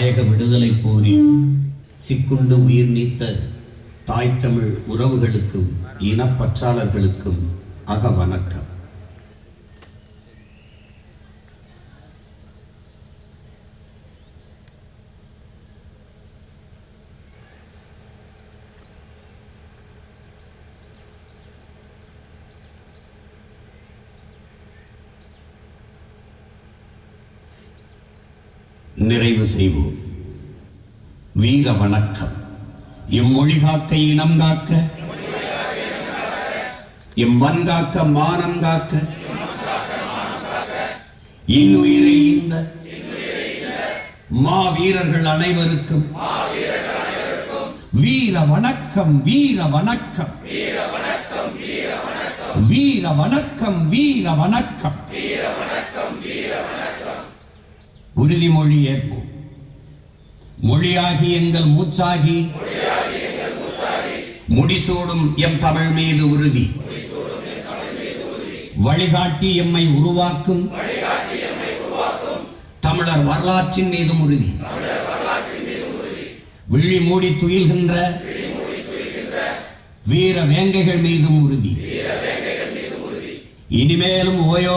தாயக விடுதலை போரில் சிக்குண்டு உயிர் நீத்த தாய் தமிழ் உறவுகளுக்கும் இனப்பற்றாளர்களுக்கும் அக வணக்கம். நிறைவு செய்வோம். வீர வணக்கம். இம்மொழி காக்க இனம் காக்க. இம்மண் காக்க மானம் காக்க. இன்னுயிரை இந்த மா வீரர்கள் அனைவருக்கும். வீர வணக்கம் வீர வணக்கம். வீர வணக்கம் வீர வணக்கம். உறுதிமொழி ஏற்போம். மொழியாகி எங்கள் மூச்சாகி முடிசூடும் எம் தமிழ் மீது உறுதி வழிகாட்டி எம்மை உருவாக்கும் தமிழர் வரலாற்றின் மீதும் உறுதி விழி மூடி துயில்கின்ற வீர வேங்கைகள் மீதும் உறுதி இனிமேலும் ஓயோ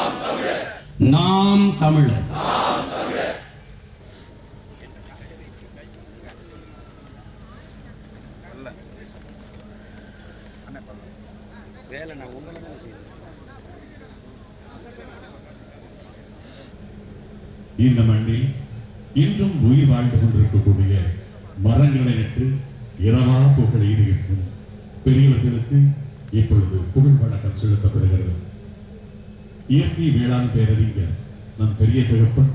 நாம் தமிழர். வேலை நான் உங்களை தான் செய்யணும் இந்த மண்ணில் இன்றும் உயிர் வாழ்ந்து கொண்டிருக்கக்கூடிய மரங்களை நட்டு இரவா புகழ் ஈடுகிற்கும் பெரியவர்களுக்கு இப்பொழுது புகழ் வணக்கம் செலுத்தப்படுகிறது. இயற்கை வேளாண் பேரறிஞர் நம் பெரிய தகப்பன்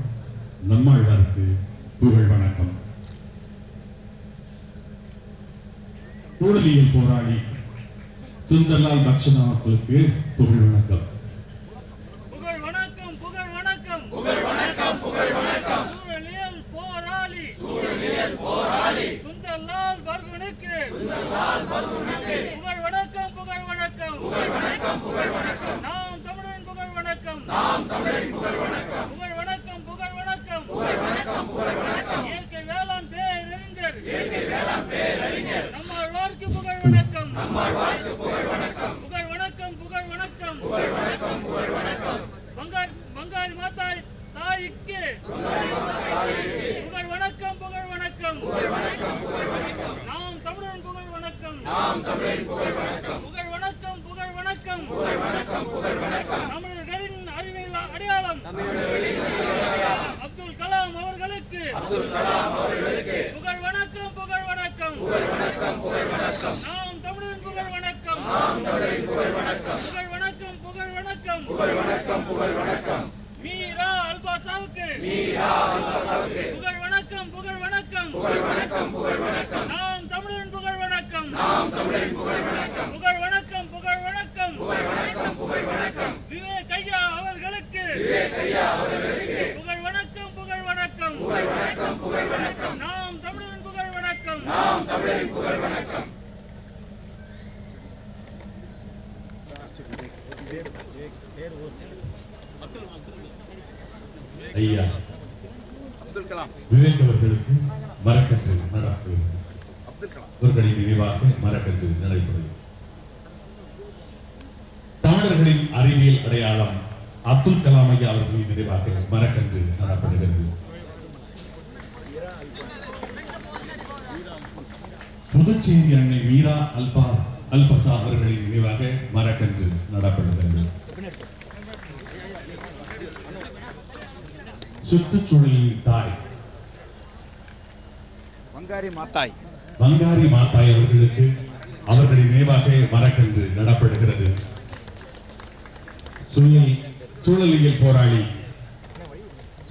நம்மாழ்வாருக்கு புகழ் வணக்கம். ஊழலியல் போராளி சுந்தர்லால் பக்ஷனா அவர்களுக்கு புகழ் வணக்கம். வணக்கம் புகழ் வணக்கம். புகழ் வணக்கம் புகழ் வணக்கம் சூழலியல் போராளி சூழலியல் போராளி சுந்தர்லால் பர்குனுக்கு சுந்தர்லால் பர்குனுக்கு புகழ் வணக்கம் புகழ் வணக்கம் புகழ் வணக்கம் புகழ் வணக்கம் நாம் தமிழரின் புகழ் வணக்கம் நாம் தமிழரின் புகழ் வணக்கம் புகழ் வணக்கம் புகழ் வணக்கம் புகழ் வணக்கம் புகழ் வணக்கம் இயற்கை வேளாண் பேரறிஞர் இயற்கை வேளாண் பேரறிஞர் நம்மாழ்வார்க்கு புகழ் வணக்கம் நம்மாழ்வார்க்கு புகழ் வணக்கம் புகழ் வணக்கம் புகழ் வணக்கம் புகழ் வணக்கம் புகழ் வணக்கம் பங்காரி பங்காரி மாதாய் தாய்க்கு புகழ் வணக்கம் புகழ் வணக்கம் புகழ் வணக்கம் நாம் தமிழன் புகழ் வணக்கம் நாம் தமிழன் புகழ் வணக்கம் புகழ் வணக்கம் புகழ் வணக்கம் புகழ் வணக்கம் புகழ் வணக்கம் தமிழர்களின் அறிவியல் அடையாளம் அப்துல் கலாம் அவர்களுக்கு அப்துல் கலாம் அவர்களுக்கு புகழ் வணக்கம் புகழ் வணக்கம் புகழ் வணக்கம் புகழ் வணக்கம் நாம் தமிழன் புகழ் வணக்கம் நாம் தமிழன் புகழ் வணக்கம் புகழ் வணக்கம் புகழ் வணக்கம் புகழ் வணக்கம் புகழ் வணக்கம் மீரா அல்பாசாவுக்கு மீரா அல்பாசாவுக்கு புகழ் வணக்கம் புகழ் வணக்கம் புகழ் வணக்கம் புகழ் வணக்கம் நாம் தமிழன் புகழ் வணக்கம் நாம் தமிழன் புகழ் வணக்கம் புகழ் வணக்கம் புகழ் வணக்கம் புகழ் வணக்கம் புகழ் வணக்கம் விவேக் ஐயா அவர்களுக்கு விவேக் ஐயா அவர்களுக்கு புகழ் வணக்கம் புகழ் வணக்கம் புகழ் வணக்கம் புகழ் வணக்கம் நாம் தமிழன் புகழ் வணக்கம் நாம் தமிழரின் புகழ் வணக்கம் ஐயா அப்துல் கலாம். விவேக் அவர்களுக்கு மரக்கன்று கலாம். அவர்களின் நினைவாக மரக்கன்று நடைபெறுகிறது. தமிழர்களின் அறிவியல் அடையாளம் அப்துல் கலாம் ஐயா அவர்களின் நினைவாக மரக்கன்று நடப்படுகிறது. புதுச்சேரி அன்னை மீரா அல்பா அல்பசா அவர்களின் நினைவாக மரக்கன்று நடப்படுகிறது. சுற்றுச்சூழலின் தாய். பங்காரி மாத்தாய். பங்காரி மாதாய் அவர்களுக்கு அவர்களின் நினைவாக மரக்கன்று நடப்படுகிறது. சூழல் சூழலியல் போராளி.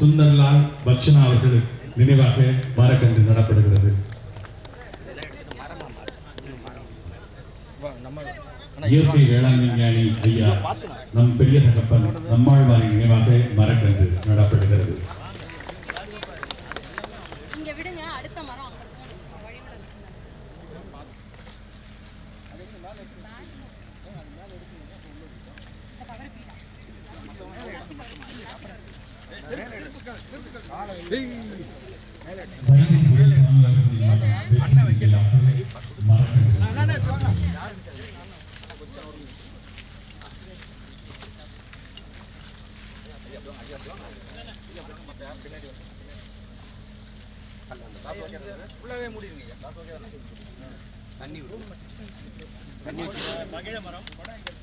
சுந்தர்லால் பக்ஷனா அவர்கள் நினைவாக மரக்கன்று நடப்படுகிறது. இயற்கை வேளாண் விஞ்ஞானி ஐயா நம் பெரிய தகப்பன் நம்மாழ்வாரின் நினைவாக மரக்கன்று நடப்படுகிறது இங்க விடுங்க அடுத்த மரம் அங்க இருக்கும் வழி விட சைதை துரைசாமி அவர்களின் மரக்கன்று ஃபுல்லாகவே மூடிடுங்க தண்ணி தண்ணி மகிழ மரம்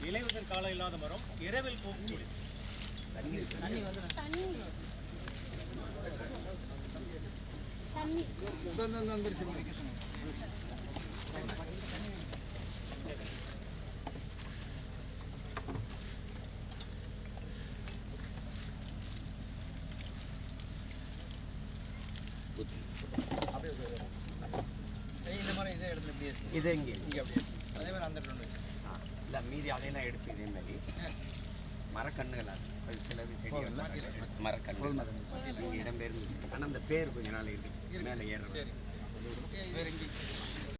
இலையுதிர் காலம் இல்லாத மரம் இரவில் பூக்கக்கூடிய தண்ணி தண்ணி வந்து இது எங்கே இங்கே அப்படியே அதே மாதிரி அந்த இல்லை மீதி அதையெல்லாம் எடுத்து இதே மாதிரி. மரக்கண்ணுகள் அது. சிலது செடி மரக்கண்ணு இங்கே இடம் பேர் ஆனால் அந்த பேர் கொஞ்ச நாள் இருக்கு. மேலே ஏற